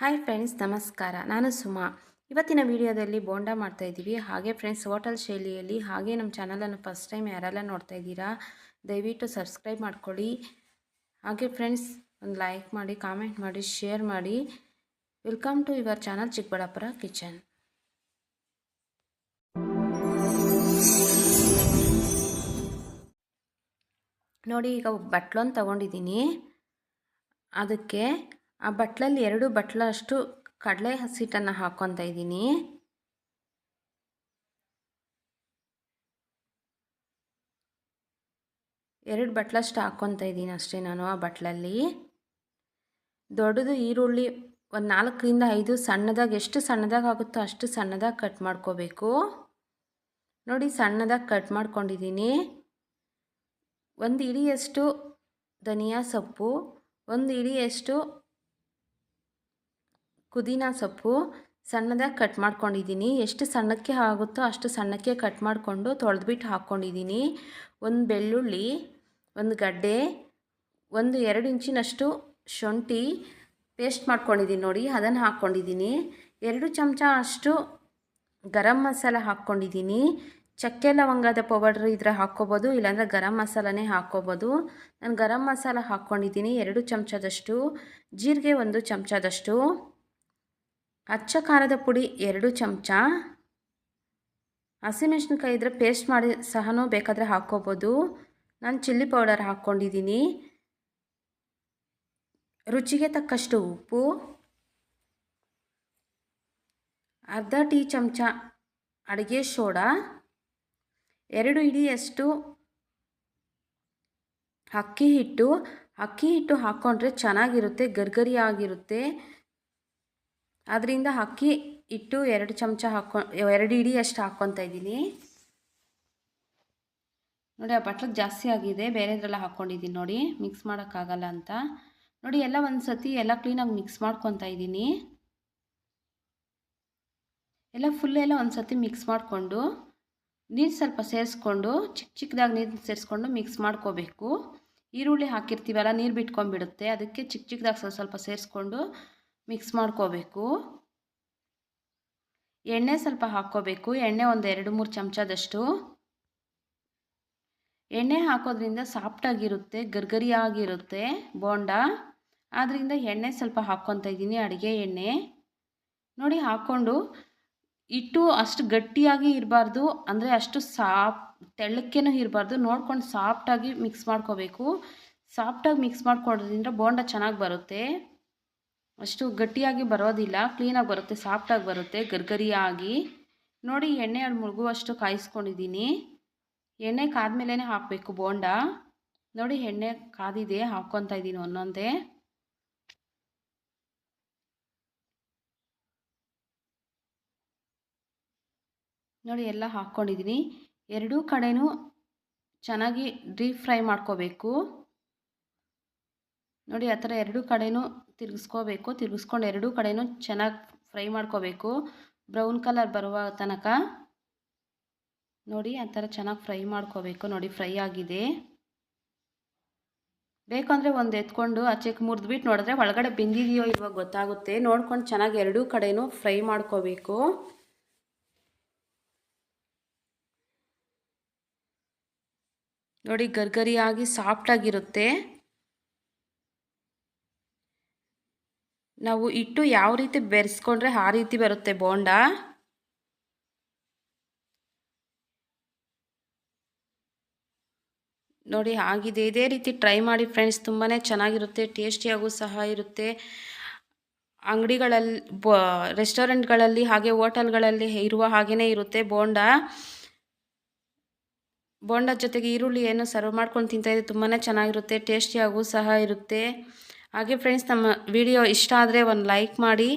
Hi friends ನಮಸ್ಕಾರ. ನಾನು ಸುಮಾ. ಇವತ್ತಿನ ವಿಡಿಯೋದಲ್ಲಿ ಬೋಂಡ ಮಾಡ್ತಾ ಇದ್ದೀವಿ. ಹಾಗೆ ಫ್ರೆಂಡ್ಸ್ ಹೋಟೆಲ್ ಶೈಲಿಯಲ್ಲಿ ಹಾಗೆ ನಮ್ಮ ಚಾನಲನ್ನು ಫಸ್ಟ್ ಟೈಮ್ ಯಾರೆಲ್ಲ ನೋಡ್ತಾ ಇದ್ದೀರಾ, ದಯವಿಟ್ಟು ಸಬ್ಸ್ಕ್ರೈಬ್ ಮಾಡ್ಕೊಳ್ಳಿ. ಹಾಗೆ ಫ್ರೆಂಡ್ಸ್ ಒಂದು ಲೈಕ್ ಮಾಡಿ ಕಾಮೆಂಟ್ ಮಾಡಿ ಶೇರ್ ಮಾಡಿ. Welcome to your channel Chikkaballapura kitchen ನೋಡಿ, ಈಗ ಬಟ್ಲೊಂದು ತಗೊಂಡಿದ್ದೀನಿ. ಅದಕ್ಕೆ ಆ ಬಟ್ಲಲ್ಲಿ ಎರಡು ಬಟ್ಲಷ್ಟು ಕಡಲೆ ಹಸಿಟ್ಟನ್ನು ಹಾಕೊತ ಇದ್ದೀನಿ. ಎರಡು ಬಟ್ಲಷ್ಟು ಹಾಕೊತ ಇದ್ದೀನಿ ಅಷ್ಟೇ ನಾನು ಆ ಬಟ್ಲಲ್ಲಿ. ದೊಡ್ಡದು ಈರುಳ್ಳಿ ಒಂದು ನಾಲ್ಕರಿಂದ ಐದು ಸಣ್ಣದಾಗಿ, ಎಷ್ಟು ಸಣ್ಣದಾಗಿ ಆಗುತ್ತೋ ಅಷ್ಟು ಸಣ್ಣದಾಗಿ ಕಟ್ ಮಾಡ್ಕೋಬೇಕು. ನೋಡಿ ಸಣ್ಣದಾಗಿ ಕಟ್ ಮಾಡ್ಕೊಂಡಿದ್ದೀನಿ. ಒಂದು ಇಡಿಯಷ್ಟು ಧನಿಯಾ ಸೊಪ್ಪು, ಒಂದು ಇಡಿಯಷ್ಟು ಪುದೀನ ಸೊಪ್ಪು ಸಣ್ಣದಾಗಿ ಕಟ್ ಮಾಡ್ಕೊಂಡಿದ್ದೀನಿ. ಎಷ್ಟು ಸಣ್ಣಕ್ಕೆ ಆಗುತ್ತೋ ಅಷ್ಟು ಸಣ್ಣಕ್ಕೆ ಕಟ್ ಮಾಡಿಕೊಂಡು ತೊಳೆದ್ಬಿಟ್ಟು ಹಾಕ್ಕೊಂಡಿದ್ದೀನಿ ಒಂದು ಬೆಳ್ಳುಳ್ಳಿ, ಒಂದು ಗಡ್ಡೆ, ಒಂದು ಎರಡು ಇಂಚಿನಷ್ಟು ಶುಂಠಿ ಪೇಸ್ಟ್ ಮಾಡ್ಕೊಂಡಿದ್ದೀನಿ ನೋಡಿ, ಅದನ್ನು ಹಾಕ್ಕೊಂಡಿದ್ದೀನಿ ಎರಡು ಚಮಚ ಅಷ್ಟು ಗರಂ ಮಸಾಲ ಹಾಕ್ಕೊಂಡಿದ್ದೀನಿ ಚಕ್ಕೆ ಲವಂಗದ ಪೌಡರ್ ಇದ್ರೆ ಹಾಕ್ಕೋಬೋದು, ಇಲ್ಲಾಂದರೆ ಗರಂ ಮಸಾಲನೇ ಹಾಕ್ಕೋಬೋದು. ನಾನು ಗರಂ ಮಸಾಲ ಹಾಕ್ಕೊಂಡಿದ್ದೀನಿ ಎರಡು ಚಮಚದಷ್ಟು, ಜೀರಿಗೆ ಒಂದು ಚಮಚದಷ್ಟು. ಅಚ್ಚ ಖಾರದ ಪುಡಿ ಎರಡು ಚಮಚ. ಹಸಿಮೆಣ್ಸಿನ್ಕಾಯಿ ಇದ್ದರೆ ಪೇಸ್ಟ್ ಮಾಡಿ ಸಹನೂ ಬೇಕಾದರೆ ಹಾಕ್ಕೋಬೋದು. ನಾನು ಚಿಲ್ಲಿ ಪೌಡರ್ ಹಾಕ್ಕೊಂಡಿದ್ದೀನಿ ರುಚಿಗೆ ತಕ್ಕಷ್ಟು ಉಪ್ಪು. ಅರ್ಧ ಟೀ ಚಮಚ ಅಡುಗೆ ಸೋಡಾ. ಎರಡು ಇಡಿಯಷ್ಟು ಅಕ್ಕಿ ಹಿಟ್ಟು. ಅಕ್ಕಿ ಹಿಟ್ಟು ಹಾಕ್ಕೊಂಡ್ರೆ ಚೆನ್ನಾಗಿರುತ್ತೆ ಗರ್ಗರಿ ಆಗಿರುತ್ತೆ ಅದರಿಂದ ಅಕ್ಕಿ ಇಟ್ಟು ಎರಡು ಚಮಚ ಹಾಕೊ, ಎರಡು ಇಡಿ ಅಷ್ಟು ಹಾಕ್ಕೊತಾ ಇದ್ದೀನಿ. ನೋಡಿ, ಆ ಬಟ್ಲಕ್ಕೆ ಜಾಸ್ತಿ ಆಗಿದೆ. ಬೇರೆದ್ರೆಲ್ಲ ಹಾಕ್ಕೊಂಡಿದ್ದೀನಿ ನೋಡಿ. ಮಿಕ್ಸ್ ಮಾಡೋಕ್ಕಾಗಲ್ಲ ಅಂತ. ನೋಡಿ, ಎಲ್ಲ ಒಂದು ಸತಿ ಎಲ್ಲ ಕ್ಲೀನಾಗಿ ಮಿಕ್ಸ್ ಮಾಡ್ಕೊತಾ ಇದ್ದೀನಿ. ಎಲ್ಲ ಫುಲ್ ಎಲ್ಲ ಒಂದು ಸತಿ ಮಿಕ್ಸ್ ಮಾಡಿಕೊಂಡು, ನೀರು ಸ್ವಲ್ಪ ಸೇರಿಸ್ಕೊಂಡು ಚಿಕ್ಕ ಚಿಕ್ಕದಾಗಿ ನೀರು ಸೇರಿಸ್ಕೊಂಡು ಮಿಕ್ಸ್ ಮಾಡ್ಕೋಬೇಕು. ಈರುಳ್ಳಿ ಹಾಕಿರ್ತೀವಲ್ಲ, ನೀರು ಬಿಟ್ಕೊಂಡ್ಬಿಡುತ್ತೆ. ಅದಕ್ಕೆ ಚಿಕ್ಕ ಚಿಕ್ಕದಾಗಿ ಸ್ವಲ್ಪ ಸ್ವಲ್ಪ ಸೇರಿಸ್ಕೊಂಡು ಮಿಕ್ಸ್ ಮಾಡ್ಕೋಬೇಕು. ಎಣ್ಣೆ ಸ್ವಲ್ಪ ಹಾಕ್ಕೋಬೇಕು. ಎಣ್ಣೆ ಒಂದು ಎರಡು ಮೂರು ಚಮಚದಷ್ಟು. ಎಣ್ಣೆ ಹಾಕೋದ್ರಿಂದ ಸಾಫ್ಟಾಗಿರುತ್ತೆ ಗರ್ಗರಿಯಾಗಿರುತ್ತೆ ಬೋಂಡ. ಆದ್ದರಿಂದ ಎಣ್ಣೆ ಸ್ವಲ್ಪ ಹಾಕ್ಕೊತಾ ಇದ್ದೀನಿ ಅಡುಗೆ ಎಣ್ಣೆ. ನೋಡಿ ಹಾಕ್ಕೊಂಡು ಇಟ್ಟು ಅಷ್ಟು ಗಟ್ಟಿಯಾಗಿ ಇರಬಾರ್ದು, ಅಂದರೆ ಅಷ್ಟು ಸಾಫ್, ತೆಳ್ಳಕ್ಕೇನೂ ಇರಬಾರ್ದು. ನೋಡ್ಕೊಂಡು ಸಾಫ್ಟಾಗಿ ಮಿಕ್ಸ್ ಮಾಡ್ಕೋಬೇಕು. ಸಾಫ್ಟಾಗಿ ಮಿಕ್ಸ್ ಮಾಡ್ಕೊಡೋದ್ರಿಂದ ಬೋಂಡ ಚೆನ್ನಾಗಿ ಬರುತ್ತೆ. ಅಷ್ಟು ಗಟ್ಟಿಯಾಗಿ ಬರೋದಿಲ್ಲ ಕ್ಲೀನಾಗಿ ಬರುತ್ತೆ ಸಾಫ್ಟಾಗಿ ಬರುತ್ತೆ, ಗರ್ಗರಿಯಾಗಿ. ನೋಡಿ, ಎಣ್ಣೆ ಅಲ್ಲಿ ಮುಳುಗುವಷ್ಟು ಕಾಯಿಸ್ಕೊಂಡಿದ್ದೀನಿ. ಎಣ್ಣೆ ಕಾದ್ಮೇಲೆ ಹಾಕಬೇಕು ಬೋಂಡ. ನೋಡಿ, ಎಣ್ಣೆ ಕಾದಿದೆ, ಹಾಕ್ಕೊತಾ ಇದ್ದೀನಿ ಒಂದೊಂದೇ. ನೋಡಿ, ಎಲ್ಲ ಹಾಕ್ಕೊಂಡಿದ್ದೀನಿ. ಎರಡೂ ಕಡೆಯೂ ಚೆನ್ನಾಗಿ ಡೀಪ್ ಫ್ರೈ ಮಾಡ್ಕೋಬೇಕು. ನೋಡಿ, ಆ ಥರ ಎರಡೂ ಕಡೆಯೂ ತಿರುಗಿಸ್ಕೋಬೇಕು. ತಿರುಗಿಸ್ಕೊಂಡು ಎರಡೂ ಕಡೆಯೂ ಚೆನ್ನಾಗಿ ಫ್ರೈ ಮಾಡ್ಕೋಬೇಕು. ಬ್ರೌನ್ ಕಲರ್ ಬರುವ ತನಕ. ನೋಡಿ, ಆ ಥರ ಚೆನ್ನಾಗಿ ಫ್ರೈ ಮಾಡ್ಕೋಬೇಕು. ನೋಡಿ, ಫ್ರೈ ಆಗಿದೆ. ಬೇಕಂದರೆ ಒಂದು ಎತ್ಕೊಂಡು ಆಚೆಗೆ ಮುರಿದ್ಬಿಟ್ಟು ನೋಡಿದ್ರೆ ಒಳಗಡೆ ಬೆಂದಿದೆಯೋ ಇವಾಗ ಗೊತ್ತಾಗುತ್ತೆ. ನೋಡ್ಕೊಂಡು ಚೆನ್ನಾಗಿ ಎರಡೂ ಕಡೆಯೂ ಫ್ರೈ ಮಾಡ್ಕೋಬೇಕು. ನೋಡಿ, ಗರ್ಗರಿಯಾಗಿ ಸಾಫ್ಟಾಗಿರುತ್ತೆ ನಾವು ಇಟ್ಟು ಯಾವ ರೀತಿ ಬೆರೆಸ್ಕೊಂಡ್ರೆ ಆ ರೀತಿ ಬರುತ್ತೆ ಬೋಂಡ? ನೋಡಿ, ಆಗಿದೆ. ಇದೇ ರೀತಿ ಟ್ರೈ ಮಾಡಿ ಫ್ರೆಂಡ್ಸ್. ತುಂಬಾ ಚೆನ್ನಾಗಿರುತ್ತೆ. ಟೇಸ್ಟಿಯಾಗೂ ಸಹ ಇರುತ್ತೆ. ಅಂಗಡಿಗಳಲ್ಲಿ, ಬ, ರೆಸ್ಟೋರೆಂಟ್ಗಳಲ್ಲಿ ಹಾಗೆ ಹೋಟೆಲ್ಗಳಲ್ಲಿ ಇರುವ ಹಾಗೆಯೇ ಇರುತ್ತೆ ಬೋಂಡ. ಬೋಂಡ ಜೊತೆಗೆ ಈರುಳ್ಳಿ ಏನು ಸರ್ವ್ ಮಾಡ್ಕೊಂಡು ತಿಂತಾಯಿದ್ರೆ ತುಂಬಾ ಚೆನ್ನಾಗಿರುತ್ತೆ. ಟೇಸ್ಟಿಯಾಗೂ ಸಹ ಇರುತ್ತೆ. ಹಾಗೆ ಫ್ರೆಂಡ್ಸ್ ನಮ್ಮ ವಿಡಿಯೋ ಇಷ್ಟ ಆದರೆ ಒಂದು ಲೈಕ್ ಮಾಡಿ.